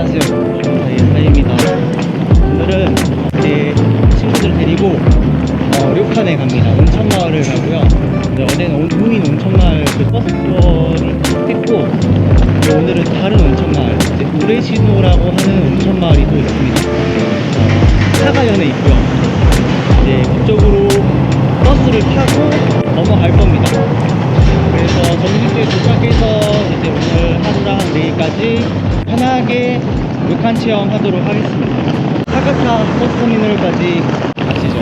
안녕하세요. 다이입니다 오늘은 제 친구들 데리고 어, 료칸에 갑니다. 온천마을을 가고요. 네, 어제는 온- 무인 온천마을 그 버스 투어를 했고 오늘은 다른 온천마을 우레시노라고 하는 온천마을이 또 있습니다. 어, 사가현에 있고요. 이제 그쪽으로 버스를 타고 넘어갈 겁니다. 그래서 정식에 도착해서 이제 오늘 하루랑 내일까지 편하게 료칸 체험 하도록 하겠습니다. 사가타 버스터미널까지 가시죠.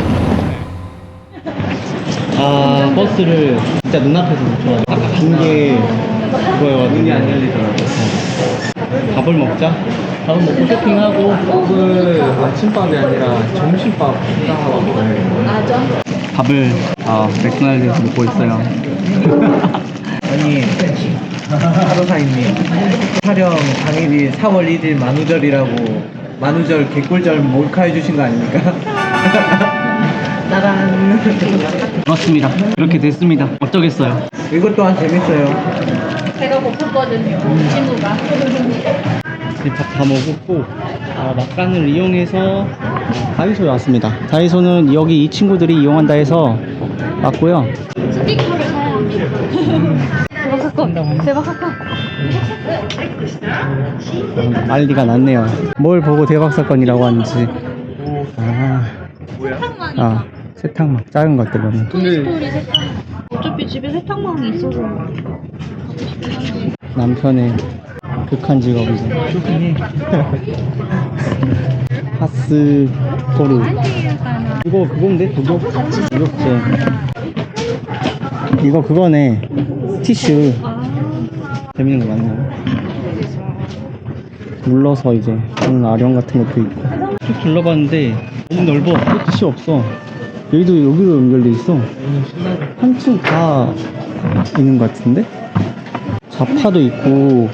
아 버스를 진짜 눈앞에서 못 좋아요. 아까 간게 그거여가지고 문이 안 열리더라고요. 밥을 먹자. 밥을 먹고 쇼핑하고 밥을 아침밥이 아니라 점심밥 식당하고 먹어요. 밥을 아 맥도날드에서 먹고 있어요. 아니 하루사님 촬영 당일이 4월 1일 만우절이라고 만우절 개꿀절 몰카해 주신 거 아닙니까? 따란 그렇습니다. 이렇게 됐습니다. 어쩌겠어요. 이것 또한 재밌어요. 제가 고팠거든요. 친구가. 이제 밥다 먹었고 어, 막간을 이용해서 다이소에 왔습니다. 다이소는 여기 이 친구들이 이용한다 해서 왔고요. 합니다. 대박 사건. 대박 사건. 난리가 났네요. 뭘 보고 대박 사건이라고 하는지. 아, 세탁망이. 아 세탁막 작은 것들은. 토이스토리 세탁망. 어차피 집에 세탁망이 있어서. 남편의 극한 직업이죠. 하스 토르. 이거 그건데 그거. 이거 그거네. 티슈. 재밌는 거 많네요. 눌러서 이제 하는 아령 같은 것도 있고. 쭉 둘러봤는데 너무 넓어. 끝이 없어. 여기도 여기로 연결돼 있어. 한층 다 있는 것 같은데? 자파도 있고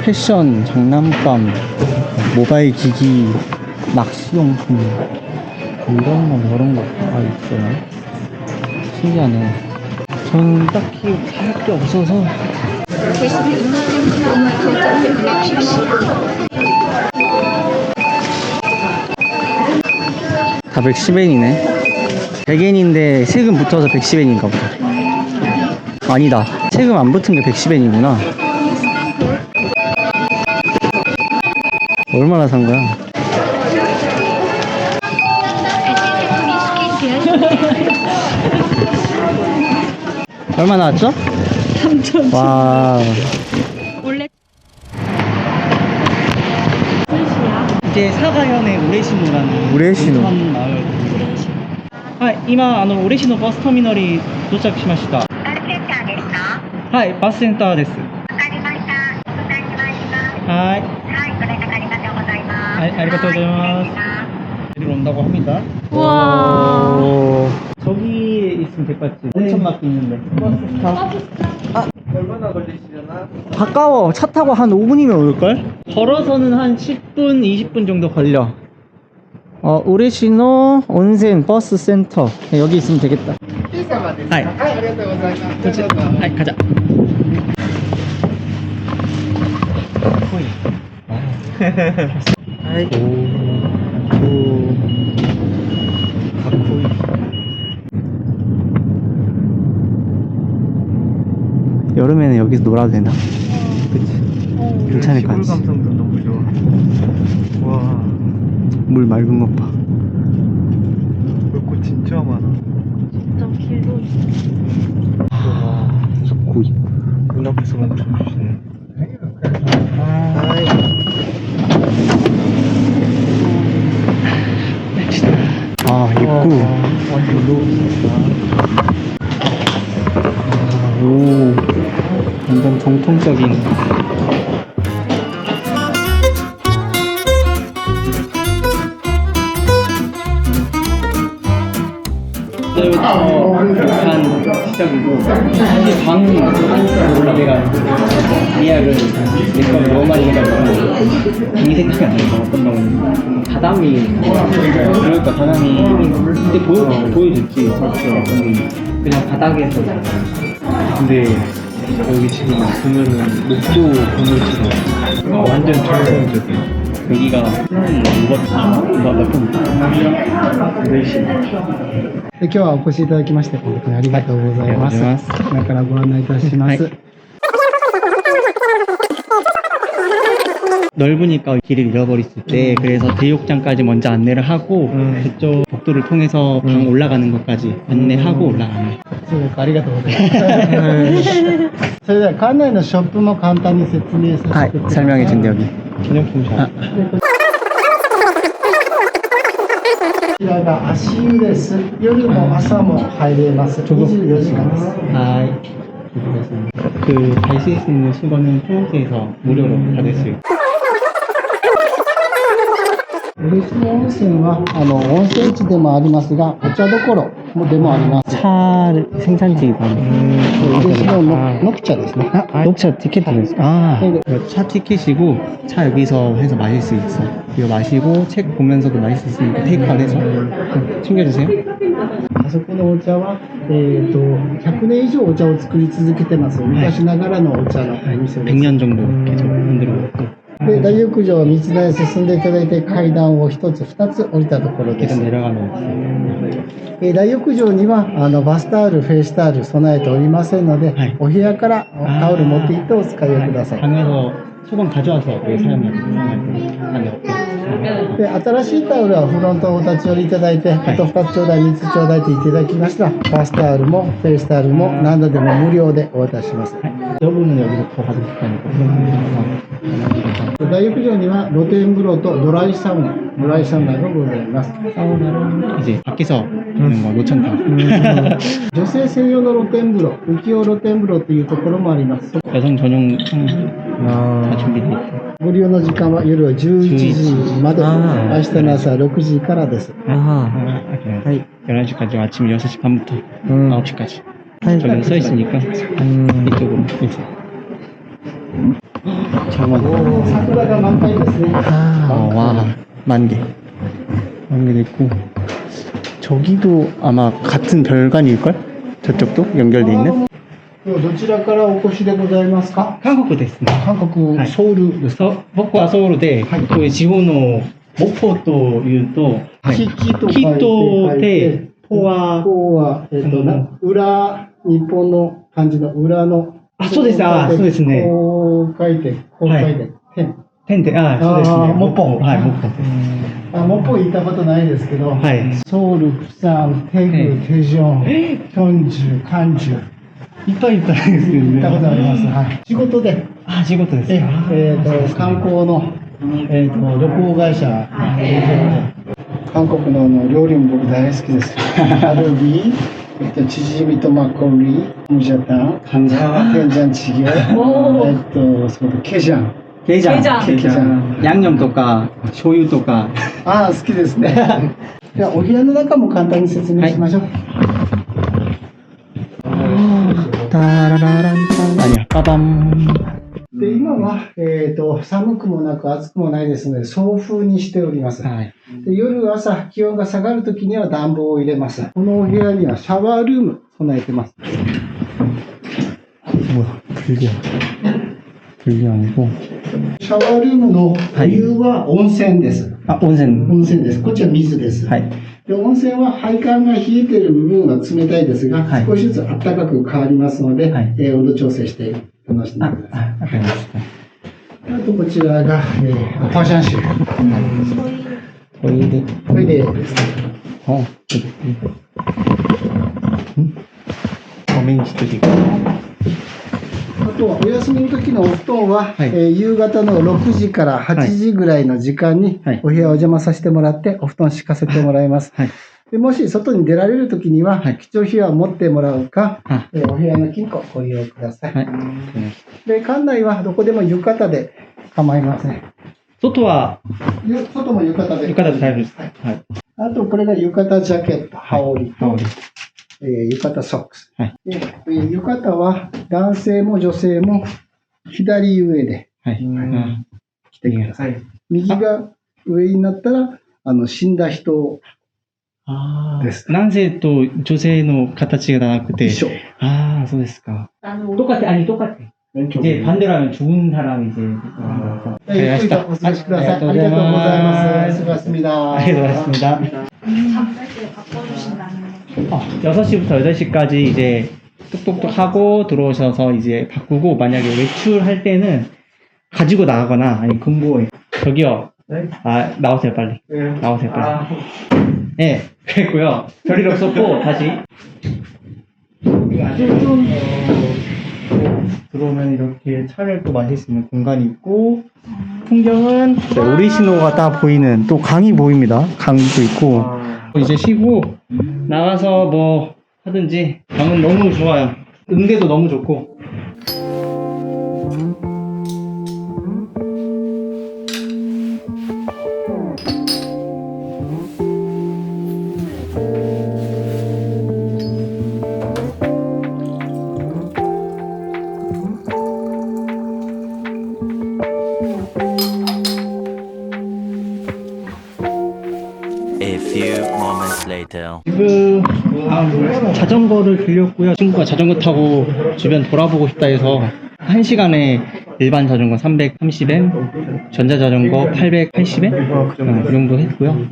패션, 장난감, 모바일 기기, 낚시용품 이런 거 저런 거 다 있어요. 신기하네. 저는 딱히 할 게 없어서 다 110엔이네. 100엔인데 세금 붙어서 110엔인가 보다. 아니다. 세금 안 붙은 게 110엔이구나. 얼마나 산 거야? 얼마 나왔죠? 3천. 와. 원래 이제 사가현의 우레시노라는 우레시노. 온천 마을. 아, 이마 아노 우레시노 버스 터미널이 도착しました. バスセンターですか 하이, 버스 센터 です.わかりました。お伝えしまいます。 하이. はい、ご連絡ありがとうございます。はいありがとうございますはい失礼します。 여기로 온다고 합니다. 와. 오. 저기 있으면 같지? 온천막도 있는데. 버스 타. 얼마나 걸리시려나? 가까워. 차 타고 한 5분이면 올걸? 걸어서는 한 10분, 20분 정도 걸려. 어, 우레시노 온센 버스 센터. 네, 여기 있으면 되겠다. 하이. 그렇지. 하이, 가자. 코이. 하이. 오. 오. 가코이. 여기서 놀아도 되나? 그치? 괜찮을 것 시골 같지? 감성도 너무 좋아. 와, 물 맑은 것 봐. 물꽃 진짜 많아. 진짜 길도 와, 가코이. 눈앞에서 멈춰 여기부터 한 시작이고 사실 원래 내가 예약을 내거 너무 많이 해가지고 방이 생각이 안 나서 어떤 방은 바닥이 그러니까 바닥이 근데 보여 보여줬지. 근데 그냥 바닥에서 근데 여기 지금 보면은 목도 건물처럼 완전적 이. 여기가나今日はお越しいただきまして本当にありがとうございます。からご案内いたします。 넓으니까 길을 잃어버렸을 때 그래서 대욕장까지 먼저 안내를 하고 음. 그쪽 복도를 통해서 방 올라가는 것까지 안내하고 올라가는 通訳ありがとうございます。それでは館内のショップも簡単に説明させてください。 설명해 준대 여기 기념품 샵. こちらが足湯です。夜も朝も入れます。24時間です。 아 그 갈 수 있는 수건은 통영시에서 무료로 받을 수 있고 嬉野温泉はあの温泉地でもありますが、お茶どころもでもあります。 차 생산지가嬉野の녹茶ですね。 녹차 티켓도 아 차 티켓이고 차 여기서 해서 마실 수 있어 이거 마시고 책 보면서도 마실 수 있으니까 테이크아웃 해서 챙겨주세요 あそこのお茶は、えっ、と、100年以上お茶を作り続けてます。昔ながらのお茶のお店です。 100년 정도 계속 만들어 왔고 で大浴場を道なり進んでいただいて階段を1つ2つ降りたところです。大浴場にはあのバスタオルフェイスタオル備えておりませんので、はい、お部屋からタオル持っていってお使いをください。はい서 수건 가져와서 여기 사용하고 안에 없고 で新しいタオルはフロントをお立ち寄りいただいて、あと2つちょうだい、3つちょうだいと言っていただきましたら、バスタオルもフェイスタオルも何度でも無料でお渡しします。 여분은 여기서 더 받을 수 있다니까 大浴場には露天風呂とドライサウナ、ドライサウナがございます。 사우나랑 이제 밖에서 있는 거 노천탕 女性専用の露天風呂、浮世露天風呂というところもあります。 여성 전용 탕 다 아. 준비돼 있고 ご利用の時間は夜は11時まで、あー明日の朝6時からです。 아. 네. 11시까지 아침 6시 반부터 음. 9시까지 저기 써 있으니까 음. 이쪽으로 이제 잠깐만 桜が満開ですね。 어, 와 만개 만개 됐고 저기도 아마 같은 별관일걸? 저쪽도 연결돼 있는? どちらからお越しでございますか？韓国ですね。韓国、ソウルですか？僕はソウルで、はい、こういう地方の木法というと、はい、木と木とで、ポは、ポは、えっ、ー、と、うん、裏、日本の漢字の裏の。あ、そうです、あ、そうですね。こう書いて、こう書いて、天。天で、あ、そうですね。木法。はい、木法です。あ、モポ行ったことないですけど、はい、ソウル、プサン、テグ、テジョン、キョンジュ、カンジュ。いっぱいいっぱいですけね。行ったことあります。はい。仕事で。あ、仕事ですええー、と、観光の、えっ、と、旅行会社、はい、韓国のの料理も僕大好きです。アルビ、えっと、チヂミとマコリ、ムジャタン、カンジャン、ンジャンチゲ、えっと、それとケジャン。ケジャン。ケジャン。ヤンニョムとか、醤油とか。ああ、好きですね。じは、お部屋の中も簡単に説明しましょう。はいタララランタラカバン。で、今は、えっ、ー、と、寒くもなく暑くもないですので、送風にしております。はい。で、夜朝、気温が下がるときには暖房を入れます。このお部屋にはシャワールーム、備えてます。シャワールームの理由は温泉です。はい、あ、温泉。温泉です。こっちは水です。はい。で温泉は配管が冷えている部分は冷たいですが、はい、少しずつ暖かく変わりますので、はい、えー、温度調整して楽しんでください。あかりました。あとこちらが、えー、パシャンシュ。トイレ。トイレですね。あ、んちょっとはお休みの時のお布団は、はいえー夕方の6時から8時ぐらいの時間にはいお部屋をお邪魔させてもらってお布団敷かせてもらいます。はい。でもし外に出られる時には、はい貴重品は持ってもらうか、あ、えーお部屋の金庫ご利用ください。はい。で館内はどこでも浴衣で構いません。外はゆ外も浴衣で。浴衣で大丈夫です。はいはい。あとこれが浴衣ジャケット、羽織と、羽織えー浴衣ソックス。はいでえー浴衣は男性も女性も左上ではい。うん着てください。右が上になったら、あの、死んだ人あです男性と女性の形がなくて。一緒。ああ、そうですか。똑같아、아니、똑같아。 왼쪽. 이제 반대로 하면 좋은 사람 이제 아. 네, 네, 아시다. 이따 오시ください. 아, 아리가또 고자이마스. 수고하셨습니다. 아, 예, 고맙습니다. 잠들때 바꿔주신다는 어, 6시부터 8시까지 이제 똑똑똑 하고 들어오셔서 이제 바꾸고 만약에 외출할 때는 가지고 나가거나 아니 금고에 저기요. 네? 아 나오세요 빨리. 네. 나오세요 빨리. 아, 네 그랬고요. 별일 없었고 다시. 들어오면 이렇게 차를 또 마실 수 있는 공간이 있고 풍경은 오리시노가 딱 보이는 또 강이 보입니다. 강도 있고. 아, 이제 쉬고 나가서 뭐 하든지 방은 너무 좋아요. 응대도 너무 좋고. 자전거를 빌렸고요. 친구가 자전거 타고 주변 돌아보고 싶다 해서 한 시간에 일반 자전거 330엔, 전자자전거 880엔 어, 그 정도. 했고요.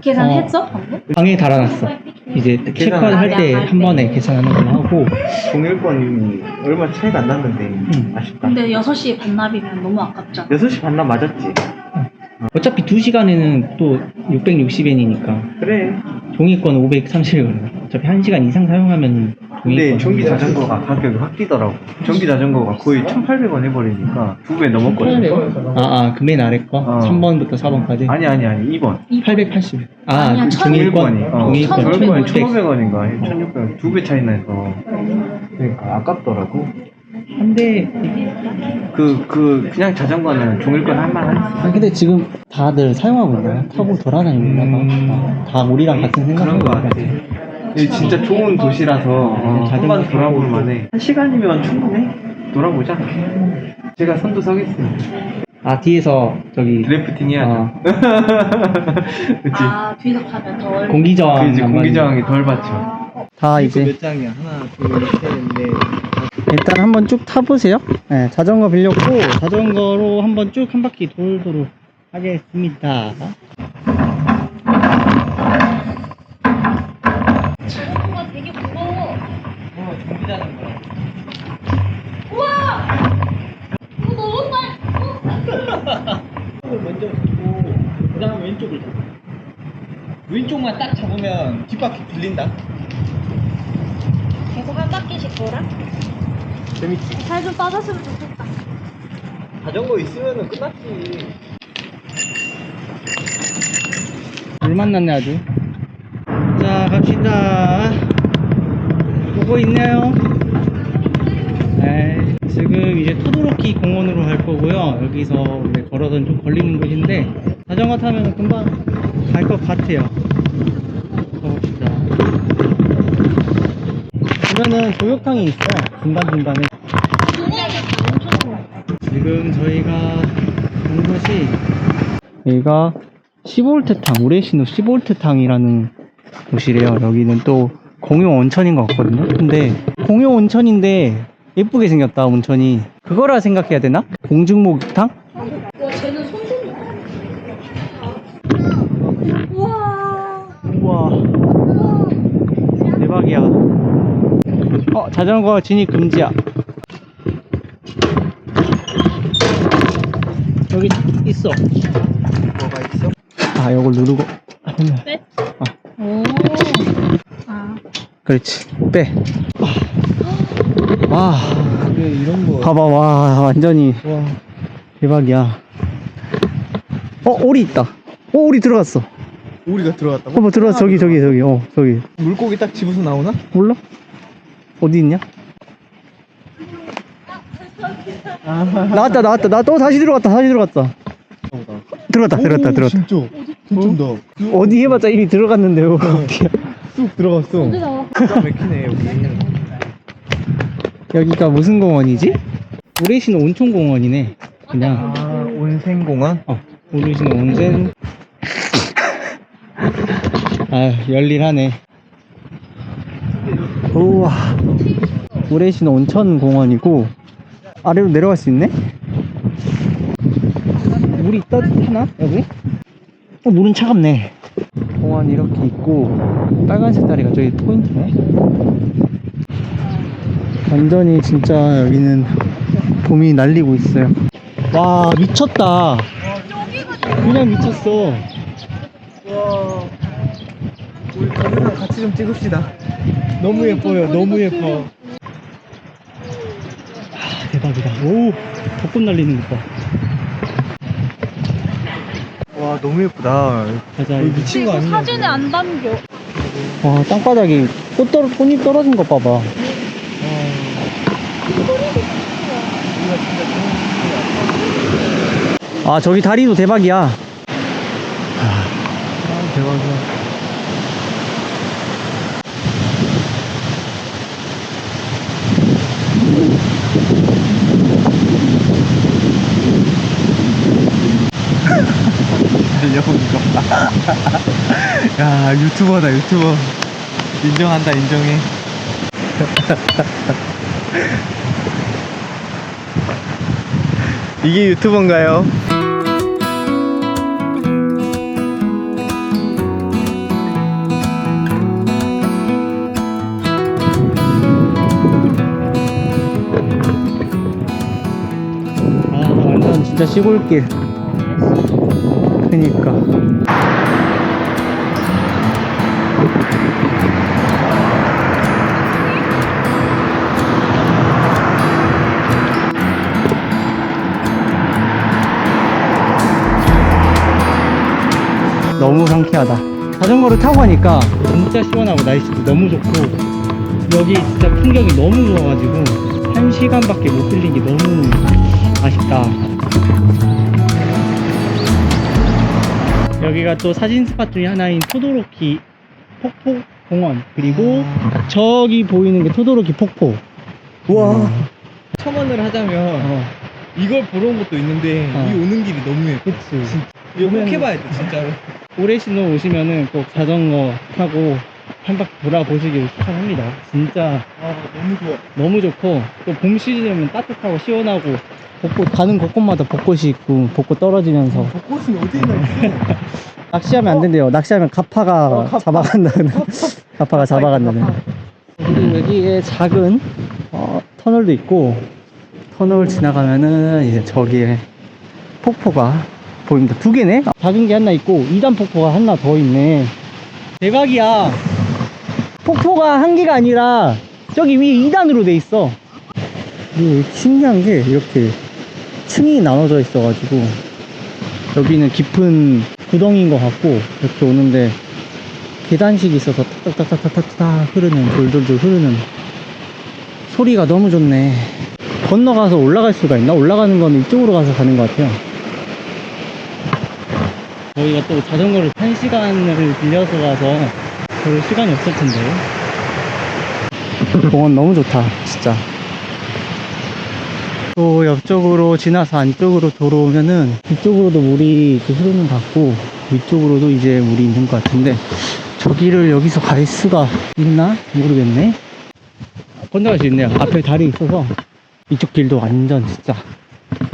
계산했어? 방금? 방에 달아놨어. 이제 체크아웃 할때 한 번에 계산하는 걸로 하고 동일권이 얼마 차이가 안 났는데 아쉽다. 근데 6시에 반납이면 너무 아깝잖아 6시 반납 맞았지? 어차피 2시간에는 또 660엔이니까 그래. 종이권 530원. 어차피 1시간 이상 사용하면 근데 전기 자전거가 가격이 확 뛰더라고. 전기 자전거가 거의 1,800원 해버리니까 두 배 넘었거든. 아, 아, 그맨 아래 거? 어. 3번부터 4번까지? 아니 아니 아니 2번. 880. 아, 아니야, 그 천- 종이권. 어, 종이권 종이권이 1600. 1,500원인가 1,600원 두 배 차이 나서 그러니까 아깝더라고. 근데, 그, 그, 그냥 자전거는 종일권 할만하지. 아, 근데 지금 다들 사용하고 있나요? 타고 돌아다니나 봐. 음. 아, 다 우리랑 같은 그런 생각하는 거것 같아. 여기 진짜 좋은 도시라서 어, 자전거 한번 돌아볼 만해. 한 시간이면 충분해. 돌아보자. 제가 선두 서겠습니다. 아, 뒤에서 저기 드래프팅 해야죠. 어. 그치. 아 뒤에서 가면 더 얼... 공기저항. 그 이제 안 공기 받는- 저항이 덜 받죠. 다 이제 몇 장이야? 하나, 둘, 셋, 넷. 일단 한번 쭉 타보세요. 네, 자전거 빌렸고 자전거로 한번 쭉 한 바퀴 돌도록 하겠습니다. 자전거가 되게 무거워 어, 전기 자전거. 우와 이거 너무 빨 왼쪽을 먼저 잡고 그다음 왼쪽을 잡고 왼쪽만 딱 잡으면 뒷바퀴 들린다. 계속 한 바퀴씩 돌아? 재밌지. 살좀 빠졌으면 좋겠다 자전거 있으면 끝났지. 물 만났네 아주. 자 갑시다. 보고 있나요? 네, 지금 이제 토도로키 공원으로 갈 거고요. 여기서 걸어서는 좀 걸리는 곳인데 자전거 타면 금방 갈 것 같아요. 보면은 조욕탕이 있어요. 중간 중간에. 지금 저희가 온 곳이 여기가 15볼트탕, 우레시노 15볼트탕이라는 곳이래요. 여기는 또 공용 온천인 것 같거든요. 근데 공용 온천인데 예쁘게 생겼다 온천이. 그거라 생각해야 되나? 공중목욕탕? 와 쟤는 손좀 우와 우와 대박이야. 어 자전거 진입 금지야. 여기 있어. 뭐가 있어? 아 이걸 누르고 빼? 아. 오. 아. 그렇지 빼. 와 그래, 이런 거. 봐봐 와 완전히 와. 대박이야. 어 오리 있다. 어 오리 들어갔어. 우리가 들어갔다고? 어머 들어갔어 저기 저기 저기 어 저기 물고기 딱 집어서 나오나? 몰라? 어디 있냐? 아, 나왔다 나왔다 나 또 다시 들어갔다 다시 들어갔다 들어갔다 들어갔다 들어갔다 진짜. 진짜다. 어디 해봤자 이미 들어갔는데요 어디야 쑥 들어갔어. 언제 나와? 기가 막히네, 여기. 여기가 무슨 공원이지? 우레시노 온천공원이네 그냥 아, 온생공원? 어 우레시노 온센 아 열일하네 우와 우레시노 온천공원이고 아래로 내려갈 수 있네? 물이 따뜻하나? 여기? 어, 물은 차갑네. 공원 이렇게 있고, 빨간색 다리가 저기 포인트네. 완전히 진짜 여기는 봄이 날리고 있어요. 와, 미쳤다. 그냥 미쳤어. 와. 우리 가면서 같이 좀 찍읍시다. 너무 예뻐요. 너무 예뻐. 아, 대박이다. 오, 벚꽃 날리는 거 봐. 와 너무 예쁘다. 가자. 여기 미친 거 아니냐? 사진에 안 담겨. 와, 땅바닥에 꽃 떨어, 꽃잎 떨어진 것 봐봐. 아, 저기 다리도 대박이야. 아, 대박이야. 달려보니까 야 유튜버다 유튜버 인정한다 인정해 이게 유튜버인가요? 아, 완전 진짜 시골길. 그니까. 너무 상쾌하다. 자전거를 타고 가니까 진짜 시원하고 날씨도 너무 좋고 여기 진짜 풍경이 너무 좋아가지고 한 시간밖에 못 들린 게 너무 아쉽다. 여기가 또 사진 스팟 중에 하나인 토도로키 폭포 공원 그리고 저기 보이는 게 토도로키 폭포. 와 첨언을 하자면 어, 이걸 보러 온 것도 있는데 어. 이 오는 길이 너무 예뻐 그치. 이거 꼭 해봐야 돼 진짜로 신호 오시면은 꼭 자전거 타고 한 바퀴 돌아보시길 추천합니다. 진짜 아 너무 좋아 너무 좋고 또 봄 시즌이면 따뜻하고 시원하고 벚꽃 가는 곳곳마다 벚꽃이 있고 벚꽃 떨어지면서 벚꽃이 어디 있나 있어 낚시하면 안 된대요. 낚시하면 가파가 어, 가파. 잡아간다는 가파가 잡아간다는. 그리고 여기에 작은 어, 터널도 있고 터널 지나가면은 이제 저기에 폭포가 보입니다. 두 개네? 작은 게 하나 있고 2단 폭포가 하나 더 있네. 대박이야. 폭포가 한 개가 아니라 저기 위에 2단으로 돼 있어. 그리고 신기한 게 이렇게 층이 나눠져 있어가지고 여기는 깊은 구덩이인 것 같고 이렇게 오는데 계단식이 있어서 탁탁탁탁탁탁 흐르는 돌돌돌 흐르는 소리가 너무 좋네 건너가서 올라갈 수가 있나? 올라가는 건 이쪽으로 가서 가는 것 같아요 저희가 또 자전거를 1시간을 빌려서 가서 별 시간이 없을 텐데. 공원 너무 좋다 진짜. 또 옆쪽으로 지나서 안쪽으로 들어오면은 이쪽으로도 물이 흐르는 것 같고 위쪽으로도 이제 물이 있는 것 같은데 저기를 여기서 갈 수가 있나? 모르겠네. 건너갈 수 있네요. 앞에 다리 있어서. 이쪽 길도 완전 진짜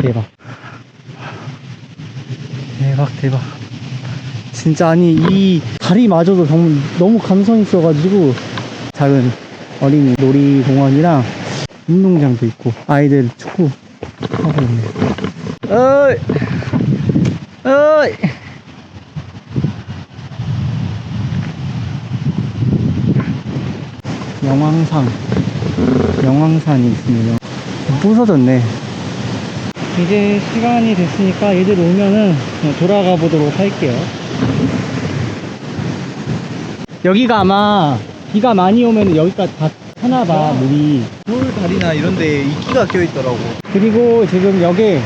대박. 대박 대박 진짜 아니 이 다리마저도 정말 너무 감성 있어가지고 작은 어린이 놀이공원이랑 운동장도 있고 아이들 축구 하고 있네요. 어이! 어이! 영왕산 영왕산이 있습니다. 부서졌네. 이제 시간이 됐으니까 얘들 오면은 돌아가 보도록 할게요 여기가 아마 비가 많이 오면 여기까지 다 차나봐 물이. 돌 다리나 이런데 이끼가 껴 있더라고. 그리고 지금 여기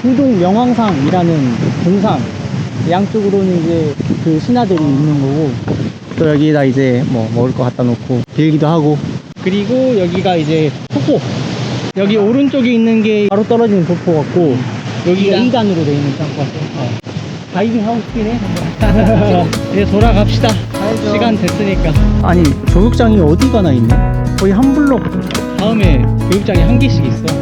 후동 영왕산이라는 동산 양쪽으로는 이제 그 신하들이 있는 거고 또 여기다 이제 뭐 먹을 거 갖다 놓고 빌기도 하고. 그리고 여기가 이제 폭포. 여기 오른쪽에 있는 게 바로 떨어지는 폭포 같고 여기가 2단으로 돼 있는 땅 같고 다이빙 하고 싶긴 해. 이제 돌아갑시다 시간 됐으니까. 아니 조육장이 어디 가나 있네? 거의 한 블록 다음에 교육장이 한 개씩 있어